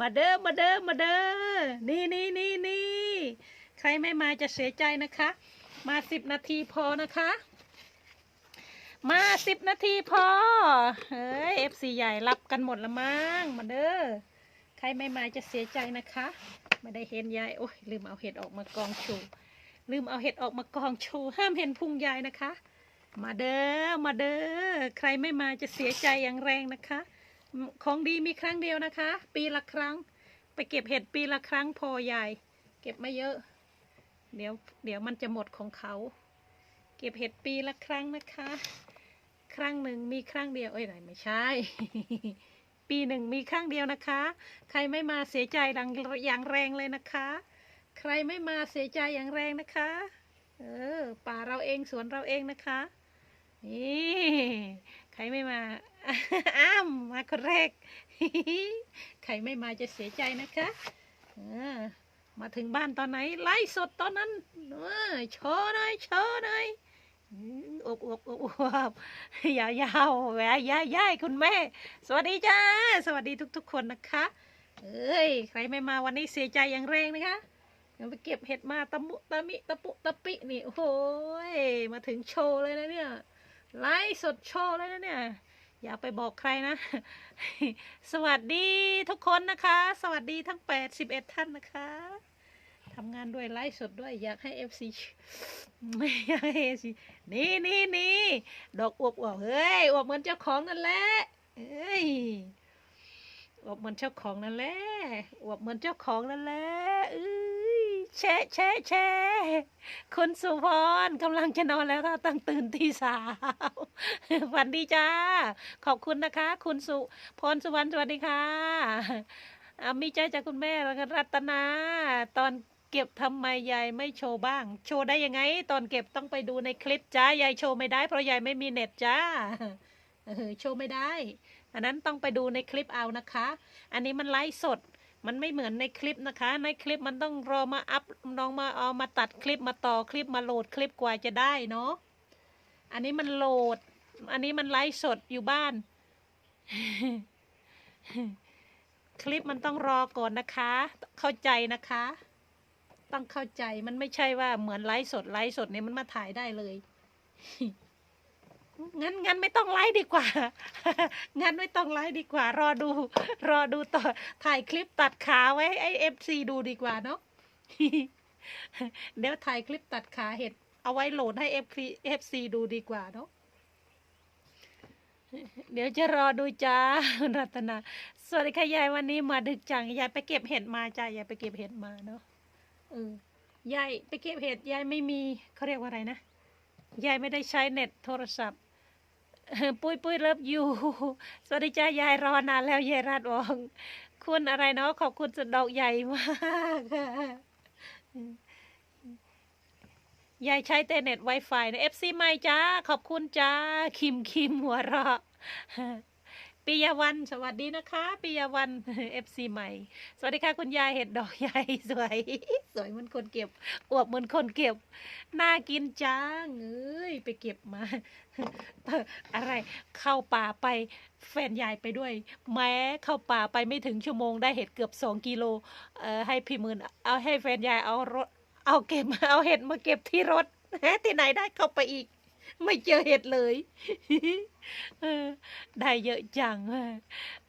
มาเด้อมาเด้อมาเด้อนี่นี่นี่นี่ใครไม่มาจะเสียใจนะคะ มาสิบนาทีพอนะคะ มาสิบนาทีพอเฮ้ยเอฟซีใหญ่รับกันหมดละมั้งมาเด้อใครไม่มาจะเสียใจนะคะไม่ได้เห็นยายโอ้ยลืมเอาเห็ดออกมากองชว์ลืมเอาเห็ดออกมากองชว์ห้ามเห็นพุงยายนะคะ มาเด้อมาเด้อใครไม่มาจะเสียใจอย่างแรงนะคะ ของดีมีครั้งเดียวนะคะ ปีละครั้ง ไปเก็บเห็ดปีละครั้งพอยายเก็บไม่เยอะ เดี๋ยวเดี๋ยวมันจะหมดของเขา เก็บเห็ดปีละครั้งนะคะ ครั้งหนึ่งมีครั้งเดียวเอ้ยไหนไม่ใช่ ปีหนึ่งมีครั้งเดียวนะคะ ใครไม่มาเสียใจดังอย่างแรงเลยนะคะ ใครไม่มาเสียใจอย่างแรงนะคะ เออป่าเราเองสวนเราเองนะคะนี่ใครไม่มา อ้ามมาคนแรก ใครไม่มาจะเสียใจนะคะมาถึงบ้านตอนไหน ไล่สดตอนนั้นโชว์หน่อยโชว์หน่อยอืมอบอบอวบอวยาวๆแหวย่ายย่ายคุณแม่ สวัสดีจ้า สวัสดีทุก ๆ คนนะคะ เอ้ย ใครไม่มาวันนี้เสียใจอย่างแรงนะคะเดี๋ยวไปเก็บเห็ดมาตะมุตะมิตะปุตะปินี่โอ้ยมาถึงโชว์เลยนะเนี่ย ไลฟ์สดโชว์เลยนะเนี่ย อย่าไปบอกใครนะ สวัสดีทุกคนนะคะ สวัสดีทั้งแปดสิบเอ็ดท่านนะคะทำงานด้วยไลฟ์สดด้วยอยากให้เอฟซีไม่อยากให้เอฟซีนี่นี่นี่ดอกอวบอวบเฮ้ยอวบเหมือนเจ้าของนั่นแหละเอ้ยอวบเหมือนเจ้าของนั่นแหละอวบเหมือนเจ้าของนั่นแหละอ้ย แชะแชะแชะคุณสุพรกำลังจะนอนแล้วค่ะตั้งตื่นตีสามฝันดีจ้า ขอบคุณนะคะ คุณสุพรสุวรรณสวัสดีค่ะอามีใจจากคุณแม่รัตนา ตอนเก็บทำไมยายไม่โชว์บ้าง โชว์ได้ยังไง ตอนเก็บต้องไปดูในคลิปจ้ายายโชว์ไม่ได้เพราะยายไม่มีเน็ตจ้าเออโชว์ไม่ได้ อันนั้นต้องไปดูในคลิปเอานะคะ อันนี้มันไลฟ์สด มันไม่เหมือนในคลิปนะคะ ในคลิปมันต้องรอมาอัพน้องมาเอามาตัดคลิปมาต่อคลิปมาโหลดคลิปกว่าจะได้เนาะอันนี้มันโหลด อันนี้มันไลฟ์สดอยู่บ้าน คลิปมันต้องรอก่อนนะคะ เข้าใจนะคะ ต้องเข้าใจมันไม่ใช่ว่าเหมือนไลฟ์สดไลฟ์สดเนี่ยมันมาถ่ายได้เลย งั้นงั้นไม่ต้องไลฟ์ดีกว่า งั้นไม่ต้องไลฟ์ดีกว่า รอดู รอดูต่อถ่ายคลิปตัดขาไว้ไอเอฟซีดูดีกว่าเนาะเดี๋ยวถ่ายคลิปตัดขาเห็ดเอาไว้โหลดให้เอฟเอฟซีดูดีกว่าเนาะเดี๋ยวจะรอดูจ้าคุณรัตนา สวัสดีค่ะยายวันนี้มาดึกจังยายไปเก็บเห็ดมาจ้ายายไปเก็บเห็ดมาเนาะเออยายไปเก็บเห็ดยายไม่มีเขาเรียกว่าอะไรนะยายไม่ได้ใช้เน็ตโทรศัพท์ ปุ้ยปุ้ยเลิฟยูสวัสดีจ้ายายรอนานแล้วยายรัดวอง คุณอะไรเนาะขอบคุณสุดดอกใหญ่มากค่ะยายใช้เตเน็ต Wi-Fi นะ FC ใหม่จ้า ขอบคุณจ้า คิมคิมหัวเราะ ปิยวันสวัสดีนะคะปิยวัน FC ใหม่ สวัสดีค่ะคุณยายเห็ดดอกใหญ่สวย สวยเหมือนคนเก็บ อวบเหมือนคนเก็บ น่ากินจังเอ้ยไปเก็บมา อะไร เข้าป่าไปแฟนยายไปด้วย แม้เข้าป่าไปไม่ถึงชั่วโมงได้เห็ดเกือบสองกิโลเอ่อให้พี่หมื่นเอาให้แฟนยายเอารถ เอาเก็บเอาเห็ดมาเก็บที่รถที่ไหนได้เข้าไปอีก ไม่เจอเห็ดเลยเออได้เยอะจัง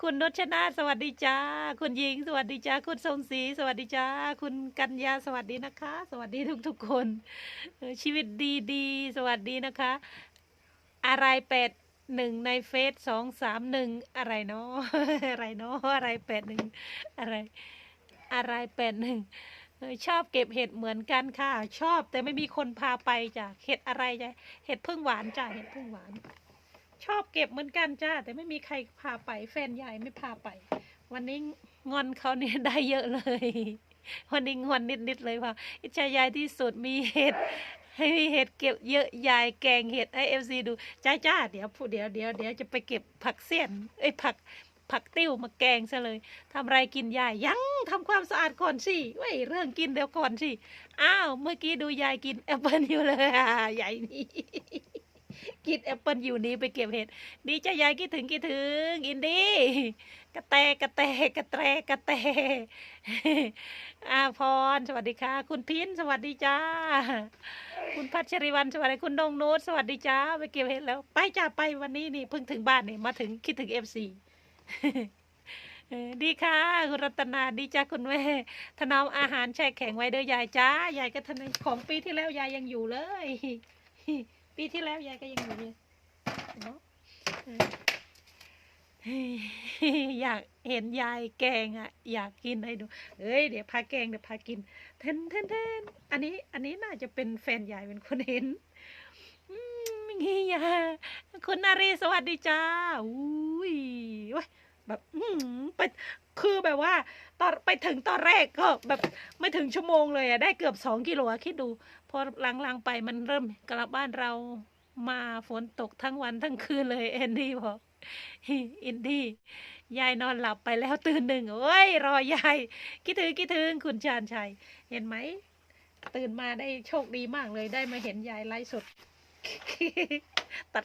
คุณนชนาสวัสดีจ้า คุณหญิง สวัสดีจ้า คุณทรงศรีสวัสดีจ้า คุณกัญญาสวัสดีนะคะ สวัสดีทุกๆคน ชีวิตดีดีสวัสดีนะคะ อะไรแปดหนึ่งในเฟซสองสามหนึ่งอะไรเนาะอะไรเนาะอะไรแปดหนึ่งอะไร อะไรแปดหนึ่ง ชอบเก็บเห็ดเหมือนกันค่ะ ชอบแต่ไม่มีคนพาไปจ้ะเห็ดอะไรจ้ะเห็ดพึ่งหวานจ้ะเห็ดพึ่งหวาน ชอบเก็บเหมือนกันจ้าแต่ไม่มีใครพาไปแฟนยายไม่พาไป วันนี้งอนเขาเนี่ยได้เยอะเลยวันนี้งอนนิดๆเลยว่าอิจฉายายที่สุดมีเห็ดให้มีเห็ดเก็บเยอะยายแกงเห็ดให้เอฟซีดูจ้าจ้าเดี๋ยวพูดเดี๋ยวเดี๋ยวเดี๋ยวจะไปเก็บผักเสี้ยนเอ้ผัก ผักติ้วมาแกงซะเลยทำไรกินยายยังทำความสะอาดก่อนสิเว้ยเรื่องกินเดี๋ยวก่อนสิอ้าวเมื่อกี้ดูยายกินแอปเปิลอยู่เลยอะใหญ่นี่กินแอปเปิลอยู่นี้ไปเก็บเห็ดดีจ้ายายคิดถึงคิดถึงอินดี้กระแตกระแตกระแตกระแตอาพรสวัสดีค่ะ คุณพินสวัสดีจ้า คุณพัชริวันสวัสดีคุณนงโนตสวัสดีจ้า ไปเก็บเห็ดแล้ว ไปจ้าไปวันนี้นี่เพิ่งถึงบ้านนี่มาถึงคิดถึงเอฟซี ดีค่ะคุณรัตนาดีจ้าคุณแม่ถนอมอาหารแช่แข็งไว้เด้อยายจ้ายายก็ทนของปีที่แล้วยายยังอยู่เลย ปีที่แล้วยายก็ยังอยู่เลยเนาะอยากเห็นยายแกงอะ อยากกินให้ดู เอ้ยเดี๋ยวพาแกงเดี๋ยวพากินเทนเทนเทนอันนี้อันนี้น่าจะเป็นแฟนยายเป็นคนเห็น งี้ยาคุณนารีสวัสดีจ้าอุ้ยเว้ยแบบอืไปคือแบบว่าตอนไปถึงตอนแรกก็แบบไม่ถึงชั่วโมงเลยอะได้เกือบสองกิโลอะคิดดู พอหลังๆไปมันเริ่มกลับบ้านเรามาฝนตกทั้งวันทั้งคืนเลยแอนดี้บอกอินดี้ยายนอนหลับไปแล้วตื่นหนึ่งโอ้ย รอยายคิดถึงคิดถึงคุณชาญชัย เห็นไหม ตื่นมาได้โชคดีมากเลยได้มาเห็นยายไลฟ์สด ตัด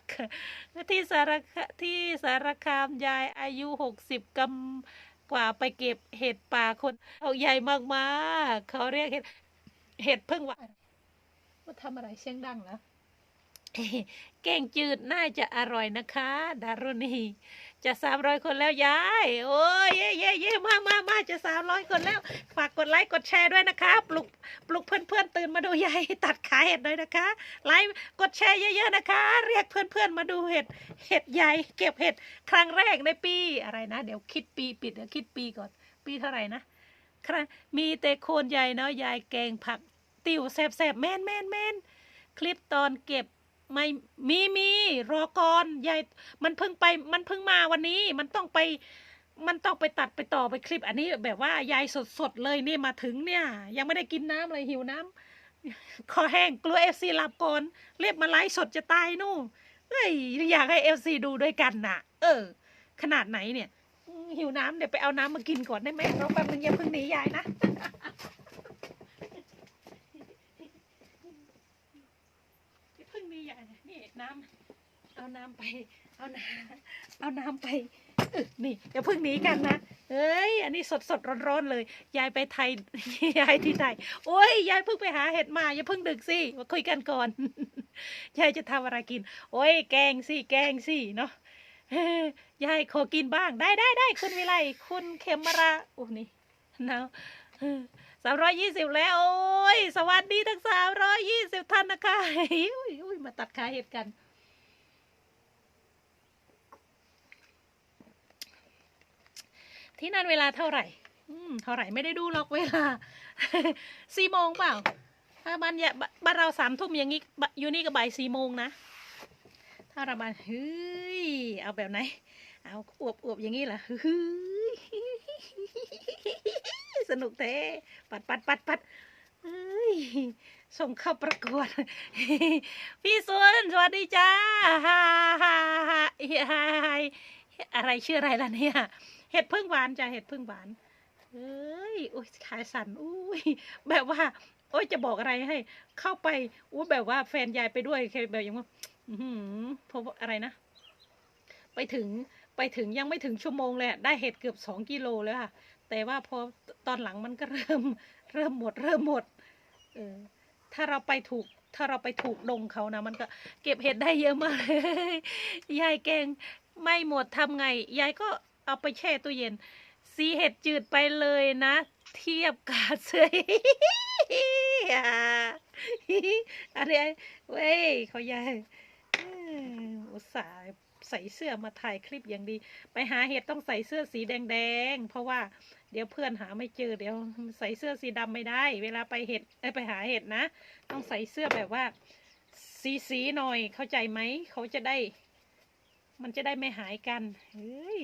ที่สารที่สารคามยายอายุหกสิบกำกว่าไปเก็บเห็ดป่าคนเอาใหญ่มากๆเขาเรียกเห็ดเห็ดพึ่งหวานมาทำอะไรเสียงดังนะ แกงจืดน่าจะอร่อยนะคะ ดารุณีจะสามร้อยคนแล้วยาย โอ้ยเย่เย่เย่มามามาจะสามร้อยคนแล้ว ฝากกดไลค์กดแชร์ด้วยนะคะ ปลุกปลุกเพื่อนเพื่อนตื่นมาดูยายตัดขาเห็ดด้วยนะคะ ไลค์กดแชร์เยอะๆนะคะ เรียกเพื่อนเพื่อนมาดูเห็ดเห็ดใหญ่เก็บเห็ดครั้งแรกในปีอะไรนะ เดี๋ยวคิดปีปิดเดี๋ยวคิดปีก่อน ปีเท่าไหร่นะครั้งมีแต่โคนใหญ่เนาะยายแกงผัก ติ่วแสบๆแม่นแม่นแม่นคลิปตอนเก็บ ไม่มีมีรอก่อนยายมันเพิ่งไปมันเพิ่งมาวันนี้ มันต้องไป มันต้องไปตัดไปต่อไปคลิป อันนี้แบบว่ายายสดสดเลยนี่มาถึงเนี่ย ยังไม่ได้กินน้ำเลยหิวน้ำคอแห้งกลัวเอฟซีหลับก่อนเรียบมาไลฟ์สดจะตายนู่นเอ้ยอยากให้เอฟซีดูด้วยกันน่ะ เออ ขนาดไหนเนี่ย หิวน้ำเดี๋ยวไปเอาน้ำมากินก่อนได้ไหมรอแป๊บนึงอย่าเพิ่งหนียายนะ อย่าเพิ่งมีใหญ่้ำเอาน้ำไป เอาน้ำเอาน้ำไปนี่อย่าเพิ่งหนีกันนะเอ้ย อันนี้สดสดร้อนร้อนๆเลย ยายไปไทย ยายที่ไหนโอ้ย ยายเพิ่งไปหาเห็ดมา อย่าเพิ่งดึกสิ มาคุยกันก่อน ยายจะทำอะไรกิน โอ้ย แกงสิ แกงสิ เนาะยายขอกินบ้าง ได้ได้ได้ คุณวิไล คุณเขมราโอ้นี่เนาะสามร้อยยี่สิบแล้ว โอ้ย สวัสดีทั้งสามร้อยยี่สิบท่านนะคะ มาตัดขาเห็ดกัน ที่นั่นเวลาเท่าไหร่ อืมเท่าไหร่ไม่ได้ดูหรอกเวลาสี่โมงเปล่าถ้าบ้านยบ้านเราสามทุ่มอย่างงี้อยู่นี่ก็บ่ายสี่โมงนะถ้าเราบ้านเฮ้ยเอาแบบไหน เอาอวบอวบๆอย่างนี้เหรอเฮ้ยสนุกแท้ปัดปัดปัดปัดเอ้ย ส่งเข้าประกวด พี่สวนสวัสดีจ้าฮ่าฮ่าฮ่าฮ่าอะไรชื่ออะไรล่ะเนี่ย เห็ดพึ่งหวานจ้ะเห็ดพึ่งหวานเอ้ยอุ้ยขายสันอุ้ยแบบว่า โอ้ยจะบอกอะไรให้ เข้าไปอุ้ยแบบว่าแฟนยายไปด้วยเคแบบอย่างว่าอือหือเพราะอะไรนะ ไปถึงไปถึงยังไม่ถึงชั่วโมงเลยได้เห็ดเกือบสองกิโลแล้วค่ะ แต่ว่าพอตอนหลังมันก็เริ่ม เริ่มหมด เริ่มหมด เออ ถ้าเราไปถูกถ้าเราไปถูกดงเขานะ มันก็เก็บเห็ดได้เยอะมากยายแกงไม่หมดทำไง ยายก็เอาไปแช่ตู้เย็น สีเห็ดจืดไปเลยนะ เทียบกับเสื้ออะไรเว้ยเขายายอุตส่าห์ใส่เสื้อมาถ่ายคลิปอย่างดี ไปหาเห็ดต้องใส่เสื้อสีแดงๆ เพราะว่า เดี๋ยวเพื่อนหาไม่เจอเดี๋ยวใส่เสื้อสีดำไม่ได้ เวลาไปเห็ดไปหาเห็ดนะ ต้องใส่เสื้อแบบว่า สีสีหน่อยเข้าใจไหมเขาจะได้ มันจะได้ไม่หายกันเฮ้ย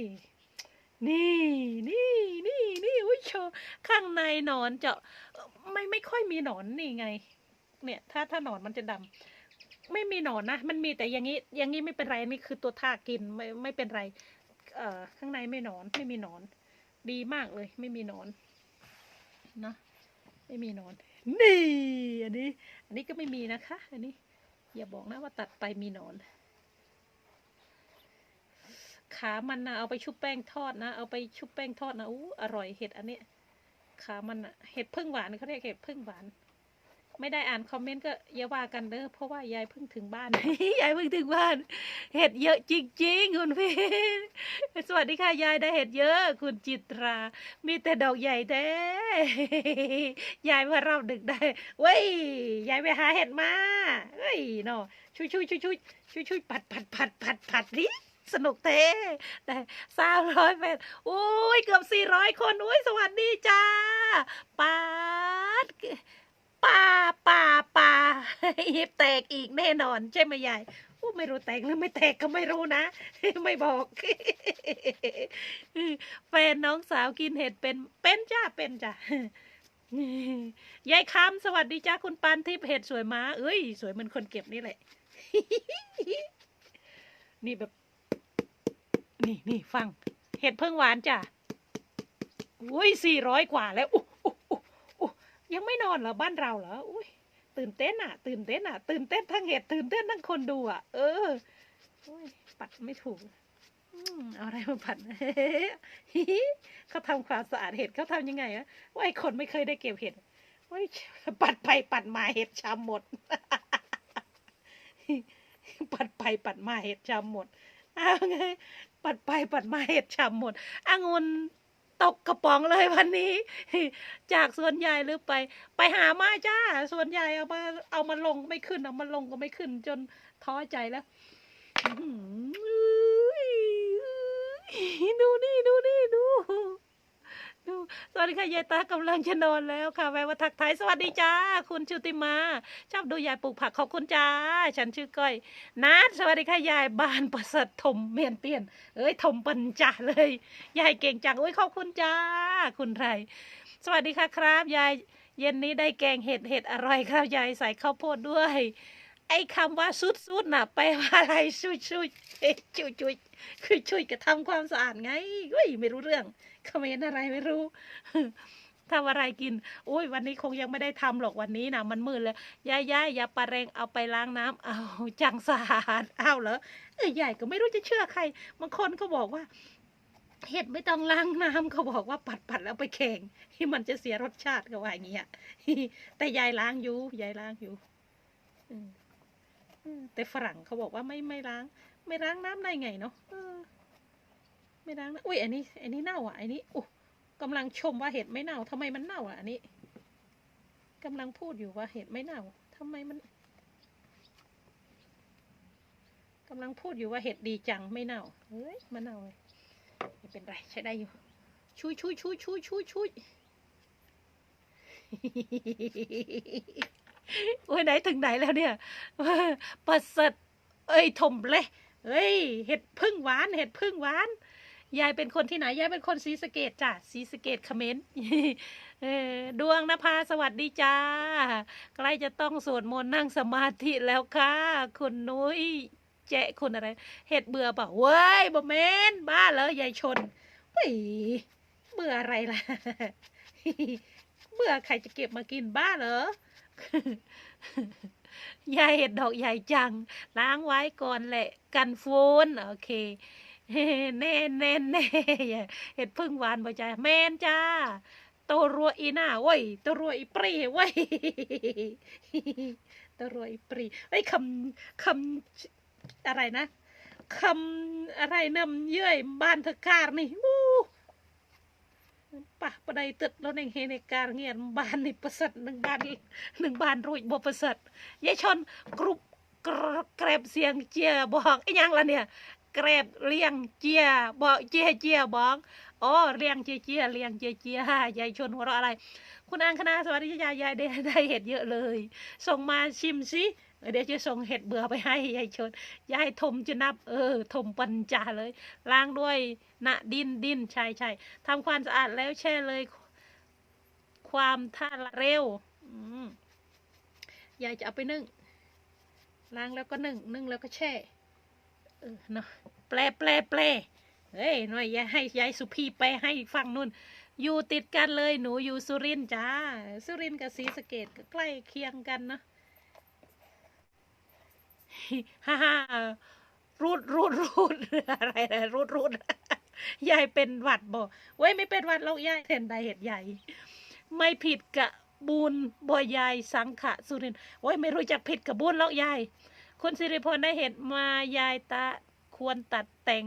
นี่นี่นี่นี่อุ้ยโชว์ข้างในหนอนจะไม่ไม่ค่อยมีหนอนนี่ไง เนี่ย ถ้าถ้าหนอนมันจะดำไม่มีหนอนนะ มันมีแต่อย่างนี้ อย่างนี้ไม่เป็นไรนนี่คือตัวท่ากินไม่ไม่เป็นไร เอ่อข้างในไม่หนอนไม่มีหนอน ดีมากเลย ไม่มีนอนนะไม่มีนอน นี่ อันนี้ อันนี้ก็ไม่มีนะคะ อันนี้ อย่าบอกนะว่าตัดไปมีนอน ขามันนะเอาไปชุบแป้งทอดนะ เอาไปชุบแป้งทอดนะอู้อร่อยเห็ดอันเนี้ยขามันนะเห็ดพึ่งหวานเขาเรียกเห็ดพึ่งหวาน ไม่ได้อ่านคอมเมนต์ก็อย่าว่ากันเด้อเพราะว่ายายเพิ่งถึงบ้าน ยายเพิ่งถึงบ้านเห็ดเยอะจริงๆคุณพี่สวัสดีค่ะยายได้เห็ดเยอะ คุณจิตรา มีแต่ดอกใหญ่แท้ยายว่าเราดึกได้เว้ยยายไปหาเห็ดมาเฮ้ยเนาะช่วยช่วยช่วยช่วยช่วยช่วยปัดปัดปัดปัดปัดดิสนุกเท่ได้สามร้อยแปดโอ้ย เกือบสี่ร้อยคนโอ้ย สวัสดีจ้าปาด ป่าป่าป่าฮิปแตกอีกแน่นอน ใช่ไหมยายอู้ไม่รู้แตกหรือไม่แตกก็ไม่รู้นะ ไม่บอก แฟนน้องสาวกินเห็ดเป็น เป็นจ้า เป็นจ้ะยายคำสวัสดีจ้าคุณปานทิพย์เห็ดสวยมาเอ้ย สวยเหมือนคนเก็บนี่แหละ นี่แบบ นี่นี่ฟัง เห็ดเพิ่งหวานจ้ะอุ้ยสี่ร้อยกว่าแล้วอ ยังไม่นอนเหรอบ้านเราเหรออุ้ยตื่นเต้นอะ ตื่นเต้นอะ ตื่นเต้นทั้งเห็ดตื่นเต้นทั้งคนดูอะ เอออุ้ยปัดไม่ถูกอเอาอะไรมาผัดเขาทำความสะอาดเห็ดเขาทำยังไงอะว่าไอ้คนไม่เคยได้เก็บเห็ดว่าปัดไปปัดมาเห็ดช้ำหมด ปัดไปปัดมาเห็ดช้ำหมด เอาไง ปัดไปปัดมาเห็ดช้ำหมดองุ่น ตกกระป๋องเลยวันนี้ จากสวนยายหรือไป ไปหามาจ้าสวนยายเอามาเอามาลงไม่ขึ้นเอามาลงก็ไม่ขึ้น จนท้อใจแล้วดูนี่ดูนี่ดู ดูสวัสดีค่ะยายตากำลังจะนอนแล้วค่ะแวะมาทักทายสวัสดีจ้า คุณชุติมา ชอบดูยายปลูกผักขอบคุณจ้า ฉันชื่อก้อยนัดสวัสดีค่ะยายบ้านประเสริฐถมเมียนเปียน เอ้ยถมปัญจาเลยยายเก่งจังโอ้ยขอบคุณจ้า คุณไรสวัสดีค่ะครับ ยายเย็นนี้ได้แกงเห็ดเห็ดอร่อยครับยายใส่ข้าวโพดด้วย ไอ้คำว่าสุดสุดน่ะไปลว่าอะไรชุยชุยชุยชุยคือชุยกระทำความสะอาดไงเฮ้ยไม่รู้เรื่อง คอมเมนต์อะไรไม่รู้ทำอะไรกิน อุ้ยวันนี้คงยังไม่ได้ทำหรอกวันนี้นะมันมืดแล้วย่าย่าอย่าปลาแรงเอาไปล้างน้ำเอาจังสะอาดเอาเหรอเอ้ยใหญ่ก็ไม่รู้จะเชื่อใครบางคนก็บอกว่า เห็ดไม่ต้องล้างน้ำเขาบอกว่าปัดปัดแล้วไปแข่งที่มันจะเสียรสชาติก็ว่าอย่างเงี้ยแต่ยายล้างอยู่ยายล้างอยู่แต่ฝรั่งเขาบอกว่าไม่ไม่ล้าง ไม่ล้างน้ำได้ไงเนาะ ไม่ล้างนะอุ้ยอันนี้อันนี้เน่าอะอันนี้อู้กำลังชมว่าเห็ดไม่เน่าทำไมมันเน่าอะอันนี้กำลังพูดอยู่ว่าเห็ดไม่เน่าทำไมมันกำลังพูดอยู่ว่าเห็ดดีจังไม่เน่าเฮ้ยมันเน่าเลยไม่เป็นไรใช้ได้อยู่ชุยชุยชุยชุยชุยชุยโอ้ยไหนถึงไหนแล้วเนี่ยประเสริฐเอ้ยถมเลยเอ้ย เห็ดพึ่งหวาน เห็ดพึ่งหวาน ยายเป็นคนที่ไหน ยายเป็นคนศรีสะเกดจ้ะศรีสะเกดเขมรเออดวงนภาสวัสดีจ้า ใกล้จะต้องสวดมนต์นั่งสมาธิแล้วค่ะ คุณนุ้ยแจะคุณอะไร เห็ดเบื่อเปล่าเว้ยบ่เมนบ้าเหรอยายชนเฮ้ยเบื่ออะไรล่ะ เบื่อใครจะเก็บมากินบ้าเหรอยายเห็ดดอกใหญ่จัง ล้างไว้ก่อนแหละ กันฟูนโอเค แน่แน่แน่เห็ดพึ่งหวานบ่จ้าแมนจ้า โตรัวอีหน้าเว้ยโตรัวอีปรีเว้ย โตรัวอีปรีไอ้ยคำคำอะไรนะคำอะไรเนิ่มเย้ยบ้านเธอการนี่อู้ปะปะไดตึดแล้วในเฮในการเงียนบ้านนี่ประเสริฐหนึ่งบ้านหนึ่งบ้านรุ่ยบ่ประเสริฐยา กรบกรแกรบเกไอ้ยังละเนี่ยแกรบเลี้ยงเจียบอกเจียเจียบอกอ๋อเลี้ยงเจียเจียเลี้ยงเจียเจียยายชนหัวเราะอะไร คุณอังคณาสวัสดียายยายได้ได้เห็ดเยอะเลย ส่งมาชิมสิเดี๋ยวจะส่งเห็ดเบื่อไปให้ยายชนยายทมจะนับ เออทมปัญจาเลย ล้างด้วยนะดินดินใช่ใช่ทำความสะอาดแล้วแช่เลย ความท่าเร็วยายจะเอาไปนึ่งล้างแล้วก็นึ่งนึ่งแล้วก็แช่ เออเนาะแปลแปลแปลเฮ้ยหน่อยยายให้ยายสุพีไปให้ฟังนู่น อยู่ติดกันเลยหนูอยู่สุรินทร์จ้า สุรินทร์กับศรีสะเกดก็ใกล้เคียงกันเนาะฮ่าฮ่ารูดรูดรูดอะไรนะรูดรูดยายเป็นหวัดบ่เว้ยไม่เป็นหวัดหรอกยายเห็นใดเห็ดใหญ่ ไม่ผิดกะบุญบ่ยายสังขะสุรินทร์โอ้ยไม่รู้จักผิดกับบุญหรอกยาย คุณสิริพลได้เห็ดมายายตาควรตัดแต่ง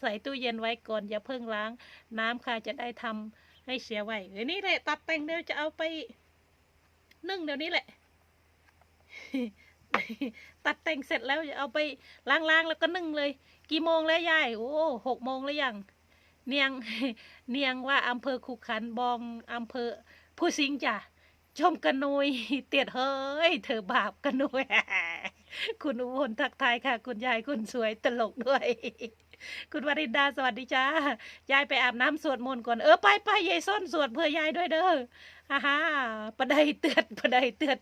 ใส่ตู้เย็นไว้ก่อน อย่าเพิ่งล้างน้ำค่ะจะได้ทำให้เสียไว้เดี๋ยวนี้แหละตัดแต่งเดี๋ยวจะเอาไปนึ่งเดี๋ยวนี้แหละ ตัดแต่งเสร็จแล้วจะเอาไปล้างๆแล้วก็นึ่งเลย กี่โมงแล้วยายโอ้หกโมงแล้วยังเนียงเนียงว่าอำเภอขุขันบองอำเภอผู้สิงจ้ะ ชมกระนุยเตียดเฮ้ย เธอบาปกระนุยคุณอุบลทักทายค่ะ คุณยายคุณสวยตลกด้วย คุณวรินดาสวัสดีจ้ายายไปอาบน้ำสวดมนต์ก่อน เออไปไปยายส้นสวดเพื่อยายด้วยเด้อฮ่าฮ่าประไดเตือดประไดเตือด